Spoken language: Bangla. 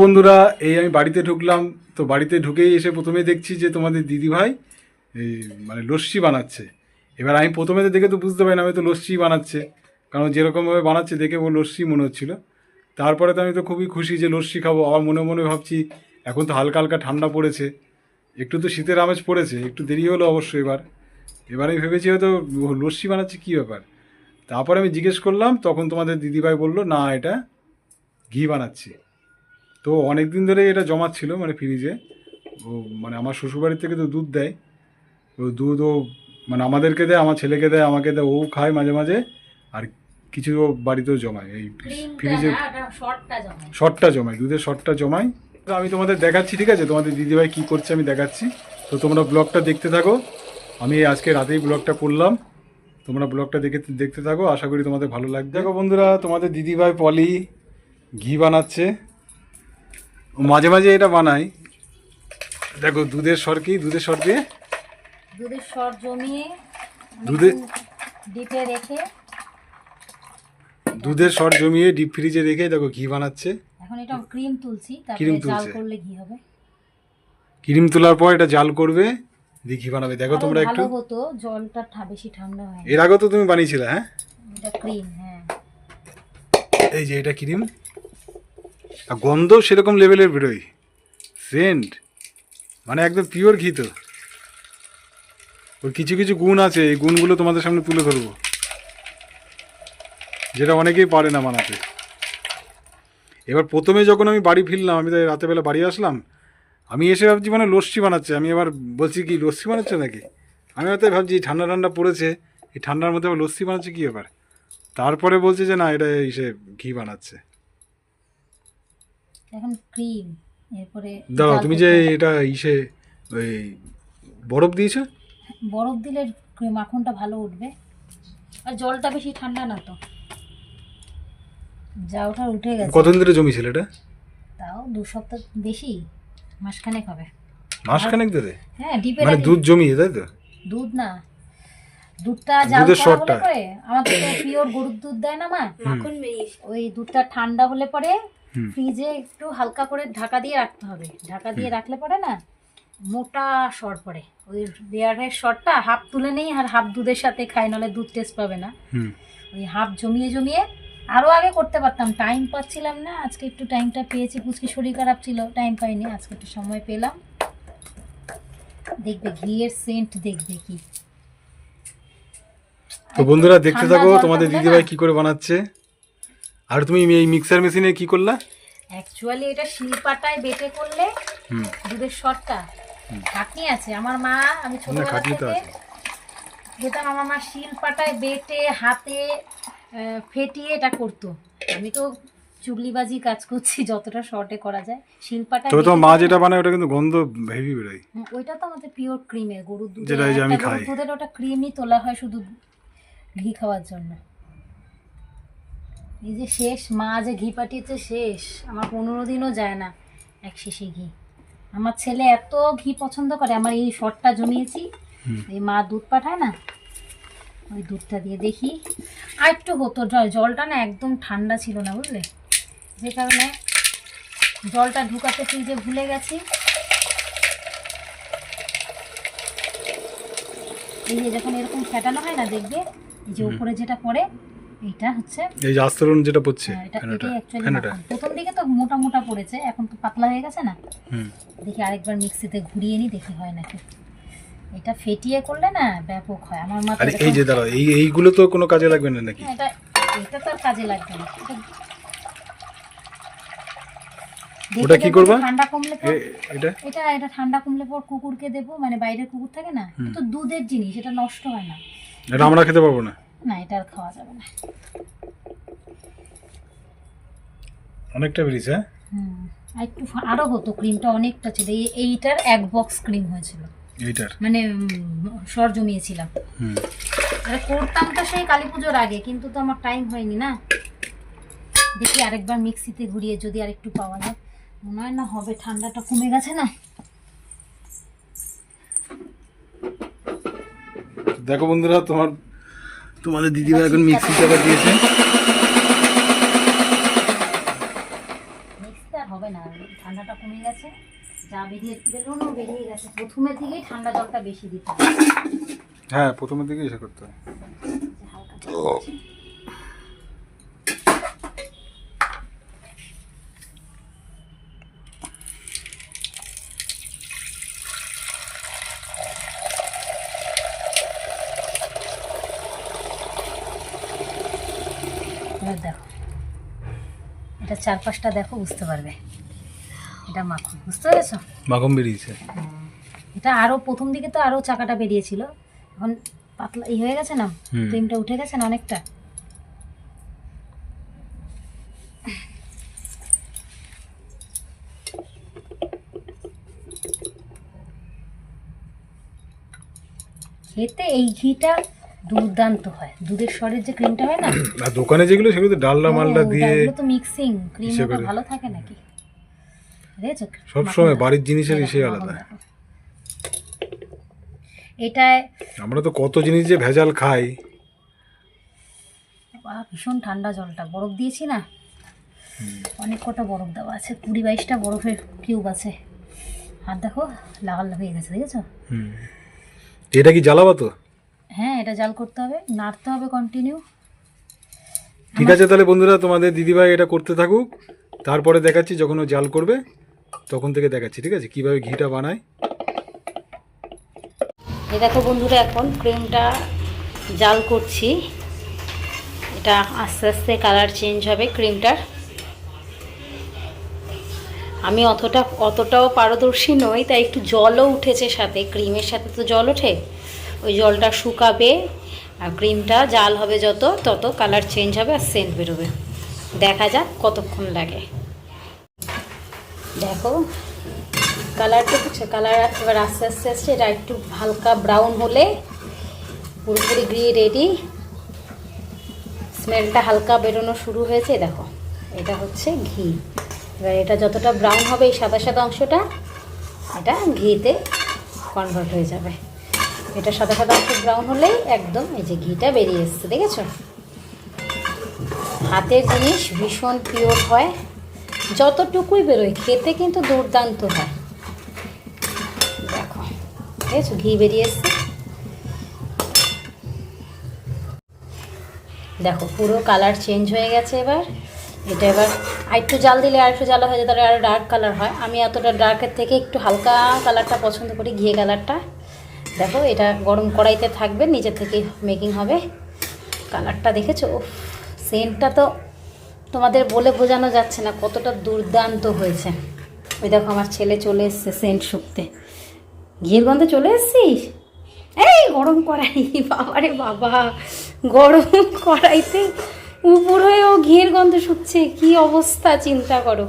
বন্ধুরা, এই আমি বাড়িতে ঢুকলাম। তো বাড়িতে ঢুকেই এসে প্রথমে দেখছি যে তোমাদের দিদিভাই এই মানে লস্যি বানাচ্ছে। এবার আমি প্রথমে তো দেখে তো বুঝতে পারি না, আমি তো লস্যি বানাচ্ছে। কারণ যেরকমভাবে বানাচ্ছে, দেখে ও লস্যি মনে হচ্ছিল। তারপরে তো আমি তো খুবই খুশি যে লস্যি খাব। আবার মনে মনে ভাবছি, এখন তো হালকা হালকা ঠান্ডা পড়েছে। একটু তো শীতের আমেজ পড়েছে, একটু দেরি হলো অবশ্যই এবার। এবার আমি ভেবেছি হয়তো লস্যি বানাচ্ছে, কী ব্যাপার? তারপরে আমি জিজ্ঞেস করলাম, তখন তোমাদের দিদিভাই বলল, না, এটা ঘি বানাচ্ছি। তো অনেক দিন ধরে এটা জমাচ্ছিল মানে ফ্রিজে। ও মানে আমার শ্বশুরবাড়ির থেকে তো দুধ দেয়। ও দুধ ও মানে আমাদেরকে দেয় আমার ছেলেকে দেয় আমাকে দেয় ও খায় মাঝে মাঝে। আর কিছু ও বাড়িতেও জমায় এই ফ্রিজে শর্টটা জমায় দুধের শর্টটা জমায়। তো আমি তোমাদের দেখাচ্ছি ঠিক আছে? তোমাদের দিদিভাই কী করছে আমি দেখাচ্ছি। তো তোমরা ব্লগটা দেখতে থাকো। আমি আজকে রাতেই ব্লগটা করলাম। তোমরা ব্লগটা দেখে দেখতে থাকো। আশা করি তোমাদের ভালো লাগবে। দেখো বন্ধুরা তোমাদের দিদিভাই পলি ঘি বানাচ্ছে। মাঝে মাঝে এটা বানাই। দেখো দুধের সর কি? দুধের সর দিয়ে? দুধের সর জমিয়ে দুধে- ডিপে রেখে দুধের সর জমিয়ে ডিপ ফ্রিজে রেখে দেখো ঘি বানাচ্ছে। এখন এটা ক্রিম তুলছি ক্রিম তারপরে জাল। করলে ঘি হবে। ক্রিম তোলার পর এটা জাল করবে দিয়ে ঘি বানাবে। দেখো তোমরা একটু। ভালো হতো জলটা ঠা- বেশি ঠান্ডা হয়। এর আগেও তো তুমি বানিয়েছিলে হ্যাঁ? এটা ক্রিম হ্যাঁ। এই যে এটা ক্রিম। আর গন্ধ সেরকম লেভেলের বেরোয়। সেন্ট মানে একদম পিওর ঘি তো। ওর কিছু কিছু গুণ আছে, এই গুণগুলো তোমাদের সামনে তুলে ধরবো। যেটা অনেকেই পারে না বানাতে এবার প্রথমে যখন আমি বাড়ি ফিরলাম, আমি তো এই রাতেবেলা বাড়ি আসলাম, আমি এসে ভাবছি মানে লস্যি বানাচ্ছে। আমি এবার বলছি কি, লস্যি বানাচ্ছে নাকি? আমি হয়তো ভাবছি ঠান্ডা ঠান্ডা পড়েছে, এই ঠান্ডার মধ্যে আবার লস্যি বানাচ্ছে কী ব্যাপার? তারপরে বলছে যে, না, এটা এসে ঘি বানাচ্ছে। এখন ক্রিম এরপরে দাঁড়াও তুমি যে এটা ইসে ওই বরফ দিয়েছ? বরফ দিলে মাখনটা ভালো উঠবে। আর জলটা বেশি ঠান্ডা না তো। যা ওটা উঠে গেছে। কতদিন ধরে জমিছিল এটা? তাও দু সপ্তাহ বেশি মাসখানেক হবে। মাসখানেক ধরে? হ্যাঁ ডিপে মানে দুধ জমিয়ে তাই তো? দুধ না। দুধটা জাল দুধের করা সরটা। হলে পরে। আমাদের তো পিওর গরুর দুধ দেয় না মা। ওই দুধটা ঠান্ডা হলে পরে। ফ্রিজে একটু হালকা করে ঢাকা দিয়ে রাখতে হবে। ঢাকা দিয়ে রাখলে পরে না মোটা সর পড়ে। ওই বেয়ারের সরটা হাফ তুলে নেই আর হাফ দুধের সাথে খাই নাহলে দুধ টেস্ট পাবে না। ওই হাফ জমিয়ে জমিয়ে আরও আগে করতে পারতাম। টাইম পাচ্ছিলাম না আজকে একটু টাইমটা পেয়েছি। পুচকি শরীর খারাপ ছিল টাইম পাইনি আজকে একটু সময় পেলাম। দেখবে ঘিয়ের সেন্ট দেখবে কি। তো বন্ধুরা দেখতে থাকো তোমাদের দিদিভাই কি করে বানাচ্ছে? আর তুমি এই মিক্সার মেশিনে কি করলা? অ্যাকচুয়ালি এটা শিলপাটায় বেটে করলে দুধের শটটা খাটনি আছে। আমার মা আমি ছোটবেলা তো থেকে যেতাম আমার মা শিলপাটায় বেটে হাতে ফেটিয়ে এটা করতো। আমি তো চুগলিবাজি কাজ করছি যতটা শর্টে করা যায়। তবে তোমার বেটে মা যেটা বানায় ওটা কিন্তু গন্ধ হেভি বেরোয়। হুম, ওইটা তো আমাদের পিওর ক্রিমের গরুর দুধ যেটা আমি খাই। দুধের ওটা ক্রিমই তোলা হয় শুধু ঘি খাওয়ার জন্য। এই যে শেষ মা যে ঘি পাঠিয়েছে শেষ। আমার পনেরো দিনও যায় না এক শেষে ঘি। আমার ছেলে এত ঘি পছন্দ করে আমার এই শটটা জমিয়েছি। এই মা দুধ পাঠায় না ওই দুধটা দিয়ে দেখি। আর একটু হতো জল জলটা না একদম ঠান্ডা ছিল না বুঝলে? যে কারণে জলটা ঢুকাতে ফ্রিজে ভুলে গেছি। এই যে যখন এরকম ফেটানো হয় না দেখবে? এই যে উপরে যেটা পড়ে এইটা হচ্ছে এই যে আস্তরণ যেটা পড়ছে হ্যাঁ, এটা ফেনাটা ফেনাটা। প্রথম দিকে তো মোটা মোটা পড়েছে এখন তো পাতলা হয়ে গেছে না? হুম। দেখি আরেকবার মিক্সিতে ঘুরিয়ে নি দেখি হয় নাকি। এটা ফেটিয়ে করলে না ব্যাপক হয় আমার মা আর এই যে দাঁড়াও এই এইগুলো তো কোনো কাজে লাগবে না নাকি? হ্যাঁ, এটা এটা তো কাজে লাগবে না। ওটা কি করবা? ঠান্ডা কমলে পর এটা? এটা এটা ঠান্ডা কমলে পর কুকুরকে দেবো মানে বাইরের কুকুর থাকে না তো দুধের জিনিস এটা নষ্ট হয় না। এটা আমরা খেতে পারব না। না এটা আর খাওয়া যাবে না। অনেকটা বেরিয়েছে হ্যাঁ? হুম আর একটু হতো ক্রিমটা অনেকটা ছিল। এইটার এক বক্স ক্রিম হয়েছিল। এইটার? মানে সর জমিয়েছিলাম। হুম। আরে করতাম তো সেই কালী পুজোর আগে কিন্তু তো আমার টাইম হয়নি না। দেখি আরেকবার মিক্সিতে ঘুরিয়ে যদি আরেকটু পাওয়া যায়। মনে হয় না হবে ঠান্ডাটা কমে গেছে না? দেখো বন্ধুরা তোমার তোমাদের দিদিভাই এখন মিক্সি চাপা দিয়েছে। হবে না ঠান্ডাটা কমে গেছে যা বেরিয়ে বেরোনো বেরিয়ে গেছে। প্রথমের দিকেই ঠান্ডা জলটা বেশি দিতে হ্যাঁ প্রথমের দিকে এসে করতে হয় এবার দেখো। এটা চারপাশটা দেখো বুঝতে পারবে। এটা মাখন বুঝতে পেরেছ? মাখন বেরিয়েছে। এটা আরও প্রথম দিকে তো আরও চাকাটা বেরিয়েছিল। এখন পাতলা ই হয়ে গেছে না। ক্রিমটা উঠে গেছে না অনেকটা? খেতে এই ঘিটা দুর্দান্ত হয়। দুধের স্বরের যে ক্রিমটা হয় না? আর দোকানে যেগুলো সেগুলো ডালনা মালটা দিয়ে ওগুলো তো মিক্সিং ক্রিম ইসে ভালো থাকে নাকি? সব সময় বাড়ির জিনিসের ইসে আলাদা। এটায় আমরা তো কত জিনিস যে ভেজাল খাই। বাহ, ভীষণ ঠান্ডা জলটা। বরফ দিয়েছি না? অনেক কটা বরফ দেওয়া আছে। কুড়ি বাইশটা বরফের কিউব আছে। আর দেখো লাল হয়ে গেছে দেখেছ? হুম। এটা কি জ্বালাবা তো? হ্যাঁ এটা জাল করতে হবে নাড়তে হবে কন্টিনিউ ঠিক আছে তাহলে বন্ধুরা তোমাদের দিদিভাই এটা করতে থাকুক তারপরে দেখাচ্ছি যখন ও জাল করবে তখন থেকে দেখাচ্ছি ঠিক আছে? কীভাবে ঘিটা বানায়। এই দেখো বন্ধুরা এখন ক্রিমটা জাল করছি। এটা আস্তে আস্তে কালার চেঞ্জ হবে ক্রিমটার আমি অতটা অতটাও পারদর্শী নই তাই একটু জলও উঠেছে সাথে ক্রিমের সাথে তো জল ওঠে। ওই জলটা শুকাবে আর ক্রিমটা জাল হবে যত, তত কালার চেঞ্জ হবে আর সেন্ট বেরোবে। দেখা যাক কতক্ষণ লাগে। দেখো কালার দেখেছ কালার এবার আস্তে আস্তে আসছে, এটা একটু হালকা ব্রাউন হলে পুরোপুরি ঘি রেডি স্মেলটা হালকা বেরোনো শুরু হয়েছে, দেখো, এটা হচ্ছে ঘি। এবার এটা যতটা ব্রাউন হবে এই সাদা সাদা অংশটা, এটা ঘিতে কনভার্ট হয়ে যাবে। এটা সাদা সাদা অংশ ব্রাউন হলেই একদম এই যে ঘিটা বেরিয়ে এসছে, দেখেছ? হাতের জিনিস ভীষণ পিওর হয়। যতটুকুই বেরোয়, খেতে কিন্তু দুর্দান্ত হয়। দেখো, দেখেছ ঘি বেরিয়ে এসছে? দেখো, পুরো কালার চেঞ্জ হয়ে গেছে এবার। এটা এবার আরেকটু জাল দিলে আর একটু জ্বালা হয়ে যায়, তাহলে আরও ডার্ক কালার হয়। আমি এতটা ডার্কের থেকে একটু হালকা কালারটা পছন্দ করি, ঘিয়ে কালারটা দেখো, এটা গরম কড়াইতে থাকবে নিচে থেকে মেকিং হবে। কালারটা দেখেছ? সেন্টটা তো তোমাদের বলে বোঝানো যাচ্ছে না, কতটা দুর্দান্ত হয়েছে। ওই দেখো, আমার ছেলে চলে এসছে সেন্ট শুকতে। ঘিয়ের গন্ধে চলে এসছিস? এই গরম কড়াই, বাবারে বাবা, গরম কড়াইতে উপর হয়ে ও ঘিয়ের গন্ধ শুকছে, কি অবস্থা, চিন্তা করো।